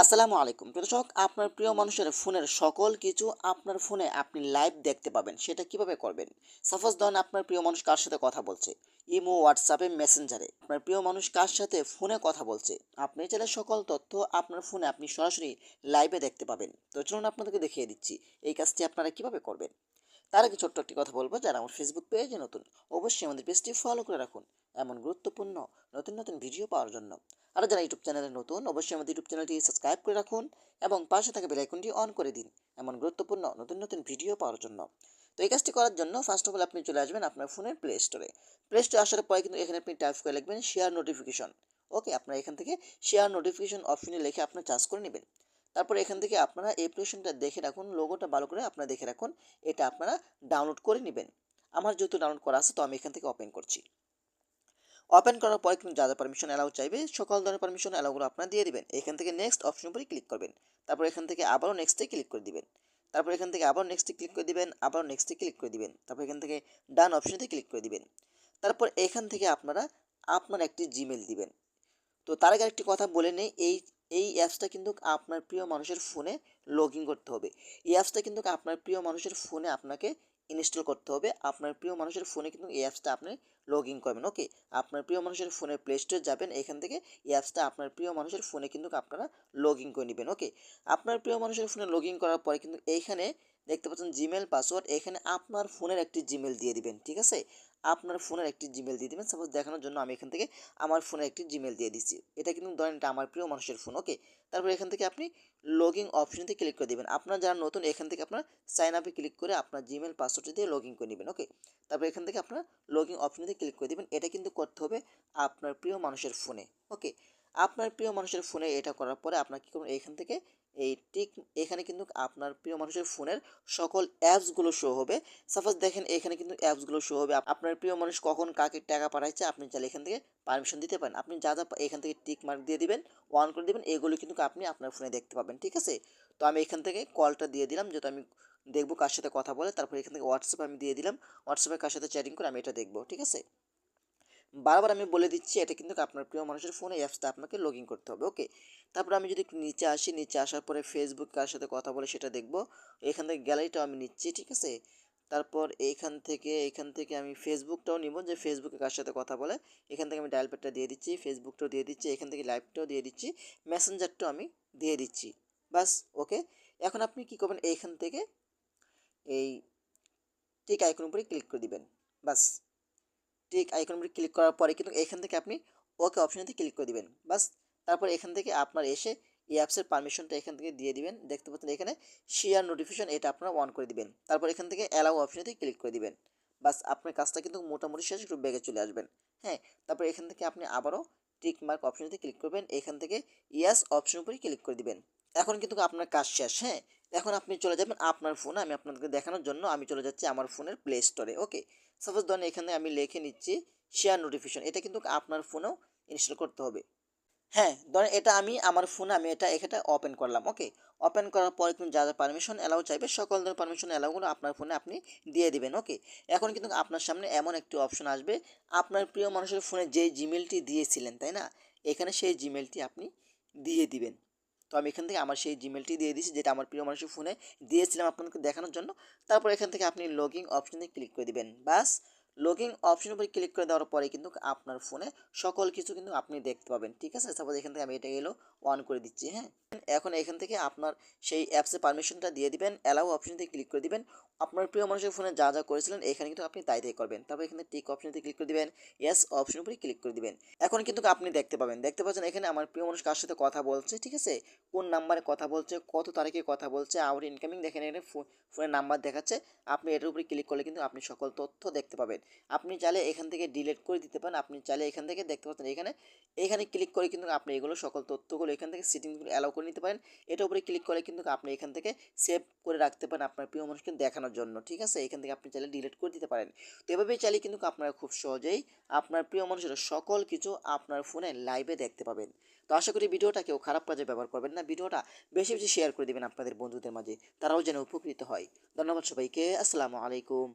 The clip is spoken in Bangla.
আসসালামু আলাইকুম। দর্শক, আপনার প্রিয় মানুষের ফোনের সকল কিছু আপনার ফোনে আপনি লাইভ দেখতে পাবেন। সেটা কীভাবে করবেন? সাপোজ ধরেন আপনার প্রিয় মানুষ কার সাথে কথা বলছে? ইমো হোয়াটসঅ্যাপে মেসেঞ্জারে আপনার প্রিয় মানুষ কার সাথে ফোনে কথা বলছে? আপনি চাইলে সকল তথ্য আপনার ফোনে আপনি সরাসরি লাইভে দেখতে পাবেন। তো চলুন আপনাদেরকে দেখিয়ে দিচ্ছি, এই কাজটি আপনারা কীভাবে করবেন? তার আগে ছোট্ট একটি কথা বলব, যারা আমার ফেসবুক পেজে নতুন, অবশ্যই আমাদের পেজটি ফলো করে রাখুন। এমন গুরুত্বপূর্ণ, নতুন নতুন ভিডিও পাওয়ার জন্য। আর যারা ইউটিউব চ্যানেলে নতুন, অবশ্যই আমাদের ইউটিউব চ্যানেলটি সাবস্ক্রাইব করে রাখুন এবং পাশে থাকা বেল আইকনটি অন করে দিন এমন গুরুত্বপূর্ণ নতুন নতুন ভিডিও পাওয়ার জন্য। তো এই কাজটি করার জন্য ফার্স্ট অফ অল আপনি চলে আসবেন আপনার ফোনের প্লে স্টোরে প্লে স্টোরে আসার পরে কিন্তু এখানে আপনি টাইপ করে লিখবেন শেয়ার নোটিফিকেশন ওকে আপনার এখান থেকে শেয়ার নোটিফিকেশন অপশনে লিখে আপনার চার্জ করে নেবেন। তারপর এখান থেকে আপনারা অ্যাপ্লিকেশনটা দেখে রাখুন লোগোটা ভালো করে আপনারা দেখে রাখুন, এটা আপনারা ডাউনলোড করে নেবেন। আমার যেহেতু ডাউনলোড করা আছে, তো আমি এখান থেকে ওপেন করছি। ওপেন করার পরে কিন্তু যা যা পারমিশন অ্যালাউ চাইবে, সকল ধরনের পারমিশন অ্যালাউগুলো আপনারা দিয়ে দিবেন। এখান থেকে নেক্সট অপশন উপরে ক্লিক করবেন। তারপর এখান থেকে আবারও নেক্সটে ক্লিক করে দিবেন। তারপর এখান থেকে আবার নেক্সটে ক্লিক করে দিবেন, আবারও নেক্সটে ক্লিক করে দিবেন। তারপর এখান থেকে ডান অপশনেতে ক্লিক করে দিবেন। তারপর এখান থেকে আপনারা আপনার একটি জিমেল দিবেন। তো তার আগে একটি কথা বলে নেই, এই এই অ্যাপসটা কিন্তু আপনার প্রিয় মানুষের ফোনে লগ ইন করতে হবে। এই অ্যাপসটা কিন্তু আপনার প্রিয় মানুষের ফোনে আপনাকে ইনস্টল করতে হবে। আপনার প্রিয় মানুষের ফোনে কিন্তু এই অ্যাপসটা আপনি লগ ইন করবেন ওকে আপনার প্রিয় মানুষের ফোনে প্লে স্টোর যাবেন, এখান থেকে এই অ্যাপসটা আপনার প্রিয় মানুষের ফোনে কিন্তু আপনারা লগ ইন করে নেবেন ওকে আপনার প্রিয় মানুষের ফোনে লগ ইন করার পরে কিন্তু এইখানে দেখতে পাচ্ছেন জিমেল পাসওয়ার্ড এখানে আপনার ফোনের একটি জিমেল দিয়ে দিবেন, ঠিক আছে? আপনার ফোনের একটি জিমেল দিয়ে দিবেন সাপোজ দেখানোর জন্য আমি এখান থেকে আমার ফোনে একটি জিমেল দিয়ে দিচ্ছি। এটা কিন্তু ধরেন এটা আমার প্রিয় মানুষের ফোন ওকে তারপর এখান থেকে আপনি লগ অপশনতে ক্লিক করে দেবেন। আপনার যারা নতুন, এখান থেকে আপনার সাইন আপে ক্লিক করে আপনার জিমেল পাসওয়ার্ডটি দিয়ে লগ ইন করে নেবেন ওকে তারপর এখান থেকে আপনার লগ অপশনতে ক্লিক করে দেবেন। এটা কিন্তু করতে হবে আপনার প্রিয় মানুষের ফোনে ওকে আপনার প্রিয় মানুষের ফোনে এটা করার পরে আপনার কী করবেন এখান থেকে এই টিক এখানে কিন্তু আপনার প্রিয় মানুষের ফোনের সকল অ্যাপসগুলো শো হবে। সাপোজ দেখেন এখানে কিন্তু অ্যাপসগুলো শো হবে। আপনার প্রিয় মানুষ কখন কাকে টাকা পাঠাইছে আপনি চাইলে এখান থেকে পারমিশন দিতে পারেন। আপনি যা যা এখান থেকে টিক মার্ক দিয়ে দিবেন অন করে দিবেন, এগুলো কিন্তু আপনি আপনার ফোনে দেখতে পাবেন, ঠিক আছে? তো আমি এখান থেকে কলটা দিয়ে দিলাম, যেহেতু আমি দেখব কার সাথে কথা বলে, তারপর এখান থেকে হোয়াটসঅ্যাপ আমি দিয়ে দিলাম। হোয়াটসঅ্যাপে কার সাথে চ্যাটিং করে আমি এটা দেখব, ঠিক আছে? বারবার আমি বলে দিচ্ছি, এটা কিন্তু আপনার প্রিয় মানুষের ফোনে অ্যাপসটা আপনাকে লগ ইন করতে হবে ওকে তারপর আমি যদি একটু নিচে আসি, নিচে আসার পরে ফেসবুক কার সাথে কথা বলে সেটা দেখব। এখান থেকে গ্যালারিটাও আমি নিচ্ছি, ঠিক আছে? তারপর এইখান থেকে, এখান থেকে আমি ফেসবুকটাও নিব, যে ফেসবুকে কার সাথে কথা বলে, এখান থেকে আমি ডায়াল প্যাডটা দিয়ে দিচ্ছি ফেসবুকটাও দিয়ে দিচ্ছি, এখান থেকে লাইভটাও দিয়ে দিচ্ছি মেসেঞ্জারটাও আমি দিয়ে দিচ্ছি বাস ওকে এখন আপনি কী করবেন এইখান থেকে এই ঠিক আইকন উপরে ক্লিক করে দিবেন বাস টিক আইকন উপরে ক্লিক করার পরে কিন্তু এখান থেকে আপনি ওকে অপশনেতে ক্লিক করে দিবেন। বাস, তারপর এখান থেকে আপনার এসে এই অ্যাপসের পারমিশনটা এখান থেকে দিয়ে দিবেন। দেখতে পাচ্ছেন এখানে শেয়ার নোটিফিকেশন এটা আপনারা অন করে দিবেন। তারপর এখান থেকে অ্যালাউ অপশনেতে ক্লিক করে দিবেন। বাস, আপনার কাজটা কিন্তু মোটামুটি শেষ, একটু বেগে চলে আসবেন। হ্যাঁ তারপর এখান থেকে আপনি আবারও টিক মার্ক অপশনেতে ক্লিক করবেন। এখান থেকে ইয়াস অপশন উপরে ক্লিক করে দিবেন। এখন কিন্তু আপনার কাজ শেষ হ্যাঁ? এখন আপনি চলে যাবেন আপনার ফোনে আমি আপনাদেরকে দেখানোর জন্য আমি চলে যাচ্ছি আমার ফোনের প্লে স্টোরে ওকে সাপোজ ধরেন এখানে আমি লিখে নিচ্ছি শেয়ার নোটিফিকেশন এটা কিন্তু আপনার ফোনেও ইনস্টল করতে হবে। হ্যাঁ ধরেন এটা আমি আমার ফোনে আমি এটা এখানে ওপেন করলাম ওকে ওপেন করার পরে কিন্তু যা যা পারমিশন অ্যালাউ চাইবে, সকল ধরনের পারমিশন অ্যালাউগুলো আপনার ফোনে আপনি দিয়ে দিবেন ওকে এখন কিন্তু আপনার সামনে এমন একটি অপশন আসবে, আপনার প্রিয় মানুষের ফোনে যে জিমেলটি দিয়েছিলেন, তাই না? এখানে সেই জিমেলটি আপনি দিয়ে দিবেন। তো আমি এখান থেকে আমার সেই জিমেলটি দিয়ে দিয়েছি, যেটা আমার প্রিয় মানুষের ফোনে দিয়েছিলাম আপনাদেরকে দেখানোর জন্য। তারপর এখান থেকে আপনি লগিং অপশনে ক্লিক করে দিবেন। বাস লগিং অপশন উপরে ক্লিক করে দেওয়ার পরে কিন্তু আপনার ফোনে সকল কিছু কিন্তু আপনি দেখতে পাবেন, ঠিক আছে? সাপোজ এখান থেকে আমি এটা গেলো অন করে দিচ্ছি হ্যাঁ? এখন এখান থেকে আপনার সেই অ্যাপসে পারমিশনটা দিয়ে দিবেন অ্যালাউ অপশন থেকে ক্লিক করে দিবেন। আপনার প্রিয় মানুষের ফোনে যা যা করেছিলেন, এখানে কিন্তু আপনি তাই তাই করবেন। তারপর এখানে টিক অপশনতে ক্লিক করে দিবেন ইয়েস অপশন উপরে ক্লিক করে দিবেন। এখন কিন্তু আপনি দেখতে পাবেন, দেখতে পাচ্ছেন এখানে আমার প্রিয় মানুষ কার সাথে কথা বলছে, ঠিক আছে? কোন নাম্বারে কথা বলছে, কত তারিখে কথা বলছে আউট ইনকামিং দেখেন এখানে ফোনের নাম্বার দেখাচ্ছে। আপনি এটার উপরে ক্লিক করলে কিন্তু আপনি সকল তথ্য দেখতে পাবেন। আপনি চাইলে এখান থেকে ডিলিট করে দিতে পারেন। আপনি চাইলে এখান থেকে দেখতে পাচ্ছেন এখানে এখানে ক্লিক করে কিন্তু আপনি এগুলো সকল তথ্যগুলো এখান থেকে সেটিংগুলো অ্যালাউ করে নিতে পারেন। এটার উপরে ক্লিক করে কিন্তু আপনি এখান থেকে সেভ করে রাখতে পারেন আপনার প্রিয় মানুষকে দেখানোর জন্য, ঠিক আছে? এখান থেকে আপনি চাইলে ডিলিট করে দিতে পারেন। তো এভাবেই চাইলে কিন্তু আপনারা খুব সহজেই আপনার প্রিয় মানুষের সকল কিছু আপনার ফোনে লাইভে দেখতে পাবেন। তো আশা করি ভিডিওটা কেউ খারাপ কাজে ব্যবহার করবেন না। ভিডিওটা বেশি বেশি শেয়ার করে দেবেন আপনাদের বন্ধুদের মাঝে। তারাও যেন উপকৃত হয়। ধন্যবাদ সবাইকে। আসসালামু আলাইকুম।